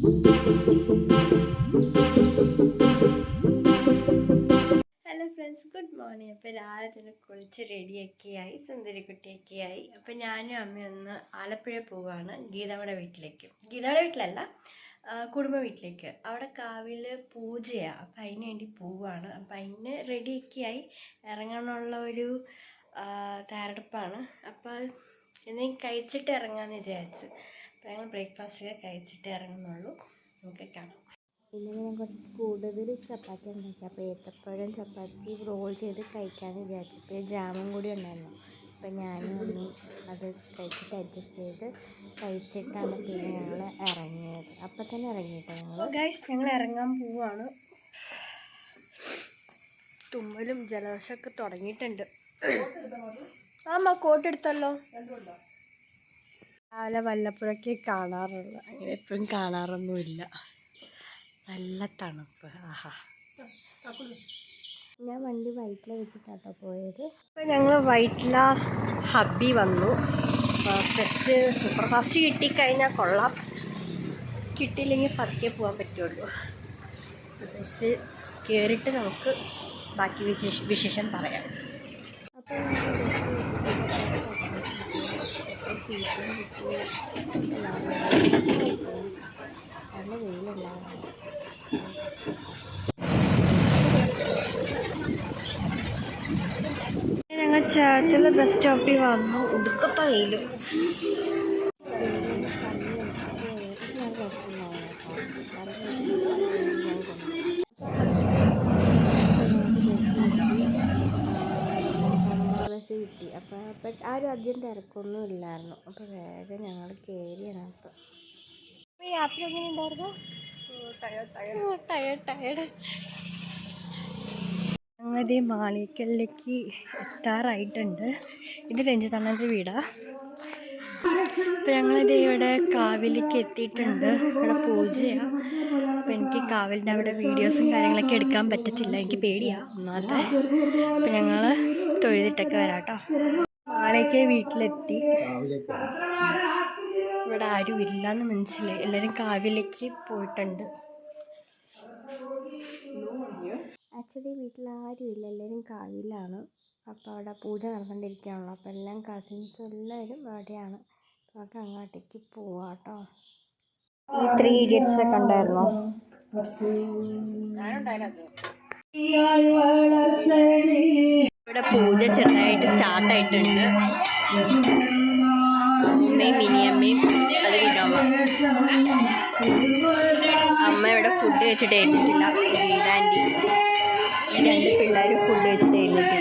Hello friends good morning അപ്പോൾ രാവിലെ കുളിച്ച് റെഡിയൊക്കെയായി സുന്ദരിക്കുട്ടിയൊക്കെയായി. അപ്പോൾ ഞാനും അമ്മയും ഒന്ന് ആലപ്പുഴ പോവാണ് ഗീതയുടെ വീട്ടിലേക്ക്. ഗീതയുടെ വീട്ടിലല്ല കുടുംബ വീട്ടിലേക്ക്. അവിടെ കാവിൽ പൂജയാണ് അപ്പം അതിന് വേണ്ടി പോവാണ്. അപ്പം അതിന് റെഡിയൊക്കെയായി ഇറങ്ങാനുള്ള ഒരു തയ്യാറെടുപ്പാണ്. അപ്പോൾ എന്തെങ്കിലും കഴിച്ചിട്ട് ഇറങ്ങാമെന്ന് വിചാരിച്ചു. അപ്പോൾ ബ്രേക്ക്ഫാസ്റ്റ് ബ്രേക്ക്ഫാസ്റ്റൊക്കെ കഴിച്ചിട്ട് ഇറങ്ങുന്നുള്ളൂ. നമുക്ക് കാണാം. ഇല്ലെങ്കിൽ ഞാൻ കുറച്ച് കൂടുതൽ ചപ്പാത്തി ഉണ്ടാക്കി. അപ്പോൾ ഏത്തപ്പഴം ചപ്പാത്തി റോൾ ചെയ്ത് കഴിക്കാമെന്ന് വിചാരിച്ചു. ഇപ്പോൾ ജാമും കൂടി ഉണ്ടായിരുന്നു. അപ്പോൾ ഞാനും ഒന്ന് അത് കഴിച്ചിട്ട് അഡ്ജസ്റ്റ് ചെയ്ത് കഴിച്ചിട്ടാണ് പിന്നെ ഞങ്ങൾ ഇറങ്ങിയത്. അപ്പം തന്നെ ഇറങ്ങിയിട്ടോ ഞങ്ങൾ? ഗൈസ് ഞങ്ങൾ ഇറങ്ങാൻ പോവാണ്. തുമ്മലും ജലദോഷമൊക്കെ തുടങ്ങിയിട്ടുണ്ട്. ആമ്മ കോട്ട് എടുത്തല്ലോ രാവിലെ വല്ലപ്പോഴൊക്കെ കാണാറുള്ളൂ. അങ്ങനെ എപ്പോഴും കാണാറൊന്നുമില്ല. നല്ല തണുപ്പ്. ആഹാ. ഞാൻ വണ്ടി വൈറ്റില വെച്ചിട്ടാട്ടോ പോയത്. ഇപ്പം ഞങ്ങൾ വൈറ്റ് ലാസ്റ്റ് ഹബ്ബി വന്നു. ഫസ്റ്റ് സൂപ്പർ ഫാസ്റ്റ് കിട്ടിക്കഴിഞ്ഞാൽ കൊള്ളാം. കിട്ടിയില്ലെങ്കിൽ പതുക്കെ പോകാൻ പറ്റുള്ളൂ. ബസ് കയറിയിട്ട് നമുക്ക് ബാക്കി വിശേഷ വിശേഷം പറയാം. അപ്പോൾ ഞങ്ങൾ ചേർത്തല ബസ് സ്റ്റോപ്പിൽ വന്നു. ഒടുക്കത്തെ വെയിലും. അപ്പം ആരും അധികം തിരക്കൊന്നും ഇല്ലായിരുന്നു. അപ്പോൾ വേഗം ഞങ്ങൾ കയറിയാണ് അപ്പം യാത്ര എങ്ങനെ ഉണ്ടായിരുന്നു? ടയർഡ് ടയർഡ് ഞങ്ങളത് മാളിക്കലിലേക്ക് എത്താറായിട്ടുണ്ട്. ഇത് രഞ്ജിത്തണ്ണന്റെ വീടാ. അപ്പം ഞങ്ങളിത് ഇവിടെ കാവിലേക്ക് എത്തിയിട്ടുണ്ട്. ഇവിടെ പൂജയാണ് അപ്പം എനിക്ക് കാവിലിന്റെ അവിടെ വീഡിയോസും കാര്യങ്ങളൊക്കെ എടുക്കാൻ പറ്റത്തില്ല. എനിക്ക് പേടിയാണ് ഒന്നാമത്തെ. അപ്പം ഞങ്ങൾ തൊഴുതിട്ടൊക്കെ വരാം കേട്ടോ. നാളേക്ക് വീട്ടിലെത്തി. ഇവിടെ ആരും ഇല്ലാന്ന് മനസ്സിലായി. എല്ലാരും കാവിലേക്ക് പോയിട്ടുണ്ട്. ആക്ച്വലി വീട്ടിൽ ആരും ഇല്ല. എല്ലാവരും കാവിലാണ്. അപ്പോൾ അവിടെ പൂജ നടന്നുകൊണ്ടിരിക്കുകയാണല്ലോ. അപ്പോൾ എല്ലാം കസിൻസ് എല്ലാവരും അവിടെയാണ്. നമുക്ക് അങ്ങോട്ടേക്ക് പോവാം കേട്ടോ. ഈ ത്രീ ഇഡിയറ്റ്സ് ഒക്കെ ഉണ്ടായിരുന്നോ? ഇവിടെ പൂജ ചെറുതായിട്ട് സ്റ്റാർട്ട് ആയിട്ടുണ്ട്. അമ്മയും മിനിയമ്മയും അത് വിനോമ അമ്മ ഇവിടെ ഫുഡ് വെച്ചിട്ട് എഴുന്നിട്ടില്ല ഈ രണ്ട് പിള്ളേർ ഫുഡ് വെച്ചിട്ട് എഴുന്നിട്ടില്ല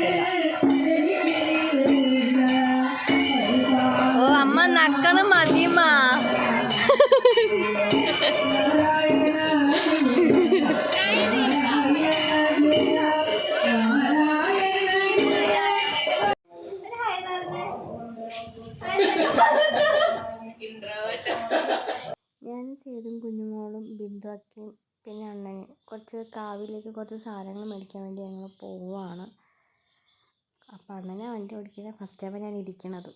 കുറച്ച് കാവിലേക്ക് കുറച്ച് സാധനങ്ങൾ മേടിക്കാൻ വേണ്ടി ഞങ്ങൾ പോവുകയാണ് അപ്പം അങ്ങനെ വണ്ടി ഓടിക്കുന്നത് ഫസ്റ്റ് ടൈം ഞാൻ ഇരിക്കണത്.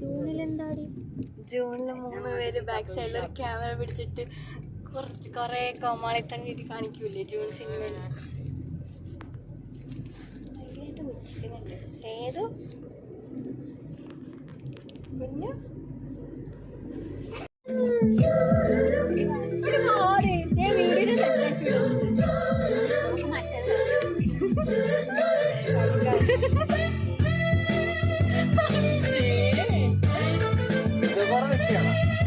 ജൂണിൽ എന്താടി ജൂണിൽ മൂന്ന് പേര് ബാക്ക് സൈഡിൽ ഒരു ക്യാമറ പിടിച്ചിട്ട് കുറച്ച് കുറേ കോമാളി തന്നെ കാണിക്കൂലേ ജൂൺ സിനിമയിൽ ഏതോ? കുഞ്ഞു? 见了。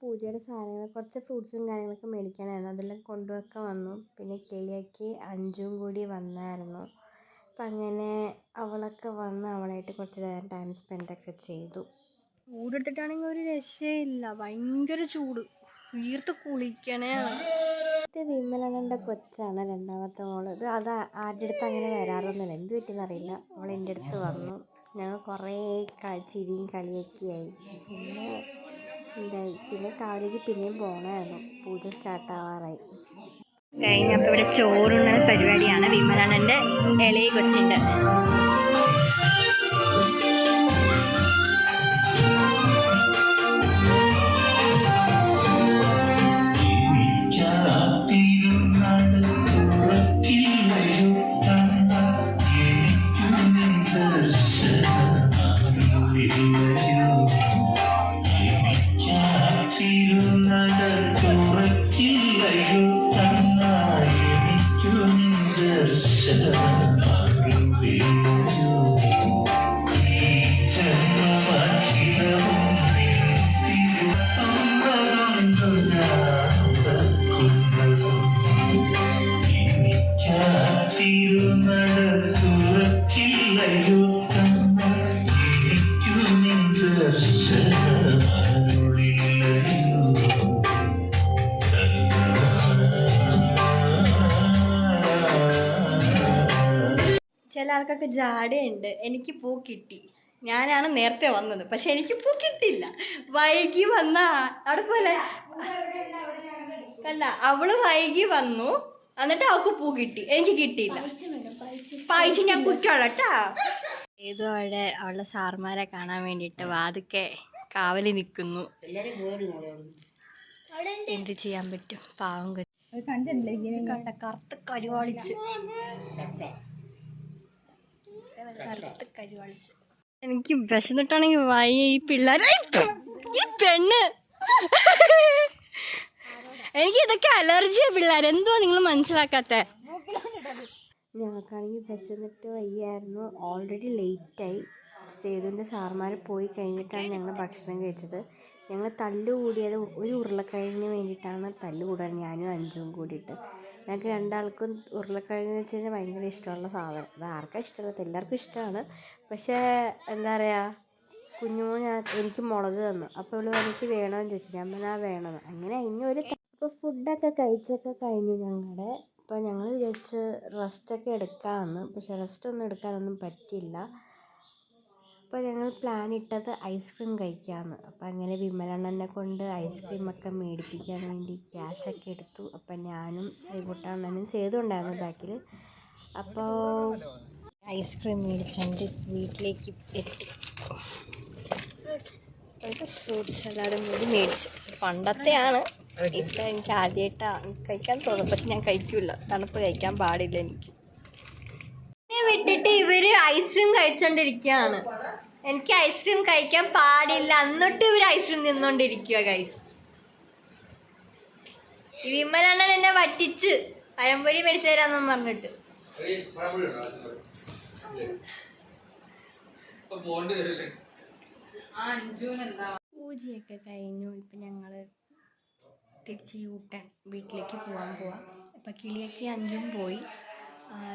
പൂജയുടെ സാധനങ്ങൾ കുറച്ച് ഫ്രൂട്ട്സും കാര്യങ്ങളൊക്കെ മേടിക്കാനായിരുന്നു. അതെല്ലാം കൊണ്ടുവയ്ക്കാൻ വന്നു. പിന്നെ കിളിയൊക്കെ അഞ്ചും കൂടി വന്നായിരുന്നു. അപ്പം അങ്ങനെ അവളൊക്കെ വന്ന് അവളായിട്ട് കുറച്ച് നേരം ടൈം സ്പെൻഡൊക്കെ ചെയ്തു. ചൂടെടുത്തിട്ടാണെങ്കിൽ ഒരു രക്ഷയില്ല. ഭയങ്കര ചൂട്. വീർത്ത് കുളിക്കണേ ഇത് വിമലണ്ണന്റെ കൊച്ചാണ് രണ്ടാമത്തെ മോൾ. ഇത് അത് ആരുടെ അടുത്ത് അങ്ങനെ വരാറൊന്നുമില്ല. എന്ത് പറ്റിയെന്നറിയില്ല അവൾ എന്റെ അടുത്ത് വന്നു. ഞങ്ങൾ കുറേ ക- ചിരിയും കളിയൊക്കെയായി പിന്നെ എന്തായി? പിന്നെ കാവിലേക്ക് പിന്നെയും പോകണമായിരുന്നു പൂജ സ്റ്റാർട്ട് ആവാറായി. കഴിഞ്ഞപ്പോൾ ഇവിടെ ചോറുണ്ണ പരിപാടിയാണ് വിമലണ്ണന്റെ ഇളയ കൊച്ചിന്റെ. ചില ആൾക്കൊക്കെ ജാടയുണ്ട്. എനിക്ക് പൂ കിട്ടി. ഞാനാണ് നേരത്തെ വന്നത്. പക്ഷെ എനിക്ക് പൂ കിട്ടില്ല. വൈകി വന്ന അവിടെ പോലെ. കണ്ട അവൾ വൈകി വന്നു. എന്നിട്ട് അവൾക്ക് പൂ കിട്ടി. എനിക്ക് കിട്ടിയില്ല. പായിച്ച് ഞാൻ കുറ്റോളട്ടാ ഏതോ അവിടെ അവളുടെ സാർമാരെ കാണാൻ വേണ്ടിട്ട് വാതുക്കെ കാവലി നിൽക്കുന്നു എന്ത് ചെയ്യാൻ പറ്റും? പാവം. കണ്ട കറുത്ത കരുവാളിച്ച്. എനിക്ക് വിശന്നിട്ടാണെങ്കിൽ വയ്യ ഈ പിള്ളേർ ഈ പെണ്ണ്. എനിക്ക് ഇതൊക്കെ അലർജിയാ പിള്ളേർ എന്തുവാ നിങ്ങൾ മനസ്സിലാക്കാത്ത? ഞങ്ങൾക്കാണെങ്കിൽ വിശന്നിട്ട് വയ്യായിരുന്നു. ഓൾറെഡി ലേറ്റായി സേതുവിന്റെ സാർമാർ പോയി കഴിഞ്ഞിട്ടാണ് ഞങ്ങൾ ഭക്ഷണം കഴിച്ചത്. ഞങ്ങൾ തല്ലുകൂടിയത് ഒരു ഉരുളക്കിഴങ്ങിന് വേണ്ടിയിട്ടാണ് തല്ലുകൂടാൻ ഞാനും അഞ്ചും കൂടിയിട്ട്. ഞങ്ങൾക്ക് രണ്ടാൾക്കും ഉരുളക്കിഴങ്ങ് വെച്ച് കഴിഞ്ഞാൽ ഭയങ്കര ഇഷ്ടമുള്ള സാധനം. അത് ആർക്കാ ഇഷ്ടമല്ലാത്ത എല്ലാവർക്കും ഇഷ്ടമാണ്. പക്ഷേ എന്താ പറയുക കുഞ്ഞുമോൻ ഞാൻ എനിക്ക് മുളക് തന്നു. അപ്പോൾ ഇവിടെ എനിക്ക് വേണമെന്ന് ചോദിച്ചു. ഞാൻ പറഞ്ഞാൽ ആ വേണമെന്ന് അങ്ങനെ ഇനി ഒരു അപ്പോൾ ഫുഡൊക്കെ കഴിച്ചൊക്കെ കഴിഞ്ഞു ഞങ്ങളുടെ അപ്പോൾ ഞങ്ങൾ വിചാരിച്ച് റെസ്റ്റൊക്കെ എടുക്കാമെന്ന്. പക്ഷേ റെസ്റ്റൊന്നും എടുക്കാനൊന്നും പറ്റിയില്ല. അപ്പോൾ ഞങ്ങൾ പ്ലാൻ ഇട്ടത് ഐസ്ക്രീം കഴിക്കാമെന്ന് അപ്പോൾ അങ്ങനെ വിമലണ്ണനെ കൊണ്ട് ഐസ്ക്രീമൊക്കെ മേടിപ്പിക്കാൻ വേണ്ടി ക്യാഷൊക്കെ എടുത്തു. അപ്പം ഞാനും ശ്രീകുട്ടണ്ണനും സേതുണ്ടായിരുന്നു ബാക്കിൽ അപ്പോൾ ഐസ്ക്രീം മേടിച്ചുകൊണ്ട് വീട്ടിലേക്ക് എത്തി. ഒരു ഫ്രൂട്ട് സലാഡും കൂടി മേടിച്ചു. പണ്ടത്തെയാണ്. ഇപ്പം എനിക്ക് ആദ്യമായിട്ടാണ് കഴിക്കാൻ തോന്നുന്നു പക്ഷെ ഞാൻ കഴിക്കില്ല തണുപ്പ് കഴിക്കാൻ പാടില്ല എനിക്ക്. എന്നെ വിട്ടിട്ട് ഇവർ ഐസ്ക്രീം കഴിച്ചോണ്ടിരിക്കുകയാണ് എനിക്ക് ഐസ്ക്രീം കഴിക്കാൻ പാടില്ല. എന്നിട്ട് ഇവർ ഐസ്ക്രീം തിന്നോണ്ടിരിക്കുക ഗൈസ് വിമലണ്ണൻ എന്നെ വറ്റിച്ച് പഴംപൊരി മേടിച്ചു തരാന്നും പറഞ്ഞിട്ട്. പൂജയൊക്കെ കഴിഞ്ഞു. ഇപ്പം ഞങ്ങൾ തിരിച്ച് യൂട്ടൻ വീട്ടിലേക്ക് പോകാൻ പോവാം. അപ്പം കിളിയൊക്കെ അഞ്ചും പോയി.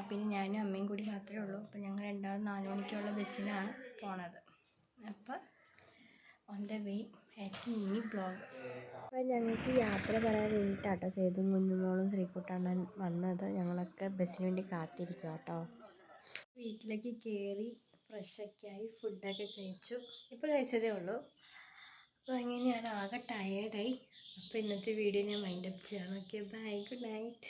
പിന്നെ ഞാനും അമ്മയും കൂടി മാത്രമേ ഉള്ളൂ. അപ്പം ഞങ്ങൾ രണ്ടാളും നാല് മണിക്കുള്ള ബസ്സിനാണ് പോണത്. അപ്പം ഓൺ ദ വേ ഏറ്റവും മിനി ബ്ലോഗ് അപ്പം ഞങ്ങൾക്ക് യാത്ര പറയാൻ വേണ്ടിയിട്ടാട്ടോ സേതും കുഞ്ഞുമോളും ശ്രീക്കുട്ടാണ് വന്നത്. ഞങ്ങളൊക്കെ ബസ്സിന് വേണ്ടി കാത്തിരിക്കുക കേട്ടോ വീട്ടിലേക്ക് കയറി ഫ്രഷൊക്കെ ആയി ഫുഡൊക്കെ കഴിച്ചു. ഇപ്പോൾ കഴിച്ചതേ ഉള്ളൂ. അപ്പോൾ അങ്ങനെയാണ് ആകെ ടയേർഡായി അപ്പോൾ ഇന്നത്തെ വീഡിയോ ഞാൻ മൈൻഡപ്പ് ചെയ്യാം. Okay bye good night